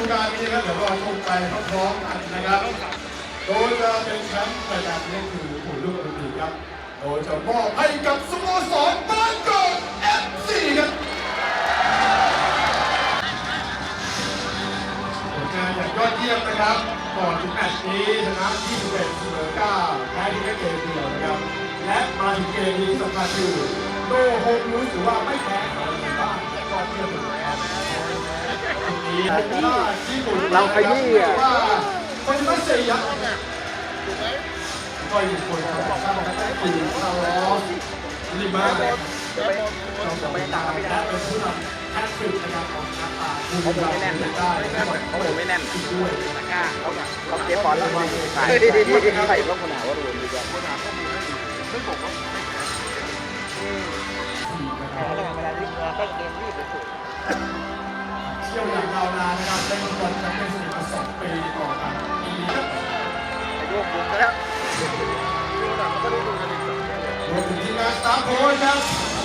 ูการนี้นะครับเดี๋ยวรอชมไปพร้อมๆกันนะครับ โดยจะเป็นแชมป์รายการนี้คือผลลูกอลิมปิกครับ โดยจะมอบให้กับสโมสรบ้างกอกเอฟซีครับผลงานอย่างยอดเยี่ยมนะครับ ก่อนถึงแมตช์นี้ชนะ21เสมอ9แพ้ที่แค่เกมเดียวนะครับ และมาถึงเกมนี้สำคัญคือโดโฮมรู้ถือว่าไม่แพ้ใครในบ้านและยอดเยี่ยมเลยครับทีนี้ถ้าญี่ปุ่น เราขยี้อะว่าคนไมัสเซียะก็อยู่คนของชาติของไคือคาร์ลอสลิมานะครับจะไปจะไปต่างไม่ได้เป็นผู้นำแฮตทริกนะครับของนักตาเขาไม่แน่นได้เขาไม่แน่นด้วยตะก้าเขาเขาเก็บบอลแล้วใส่ใส่ต้องคนหาว่าดูดีกว่าคนหาข้อมูลให้ดีไม่บอกว่าไม่แพ้แพ้แล้วเวลาที่เราก็เกมรีบไปสุด วนานนะครับได้บอลแชมเปี้ยนส์ลีกมาสองปีต่อกันปีนี้ครับไปร่วมแล้วดูหนังก็ได้ดูกันอีกรวมถึงทีมงานสตาฟโค้ชครับ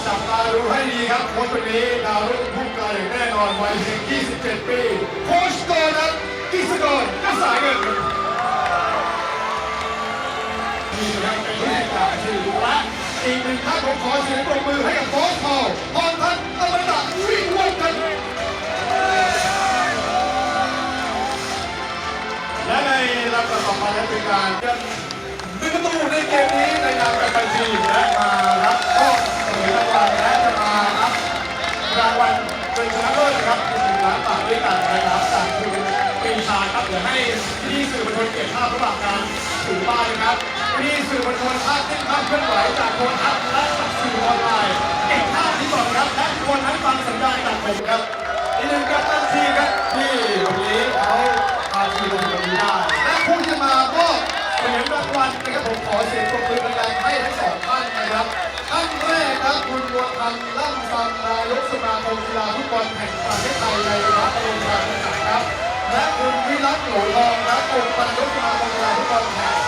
จับตาดูให้ดีครับโค้ชคนนี้ดาวรุ่งพุ่งไกลอย่างแน่นอนวัยเพียง 27 ปีโค้ชโกนัทกิสกรนักสายเงินนี่นะครับเป็นผู้จัดการชื่อและอีกหนึ่งท่านผมขอเสียงปรบมือให้กับโค้ชพอล การดึงประตูในเกมนี้ในนามกัปตันทีและมารับก็เสมอรางวัลและจะมารับรางวัลเป็นชนะเลิศนะครับหนึ่งล้านบาทด้วยกันนะครับจากคุณปรีชาครับเดี๋ยวให้พี่สื่อมวลชนเก็บภาพระหว่างการถือป้ายนะครับพี่สื่อมวลชนภาพที่ภาพเคลื่อนไหวจากโทรทัศน์และสื่อออนไลน์เก็บภาพนี้ก่อนครับและทุกคนนั้นฟังสัญญาณจากผมครับอีกหนึ่งกัปตันทีมครับที่ คุณบัวพันธ์ล่ำซำนายกสมาคมกีฬาฟุตบอลแห่งประเทศไทยในรัฐบรมราชาครับและคุณวิรัตโหลทองครับองค์การยกสมาคมกีฬาฟุตบอลแห่ง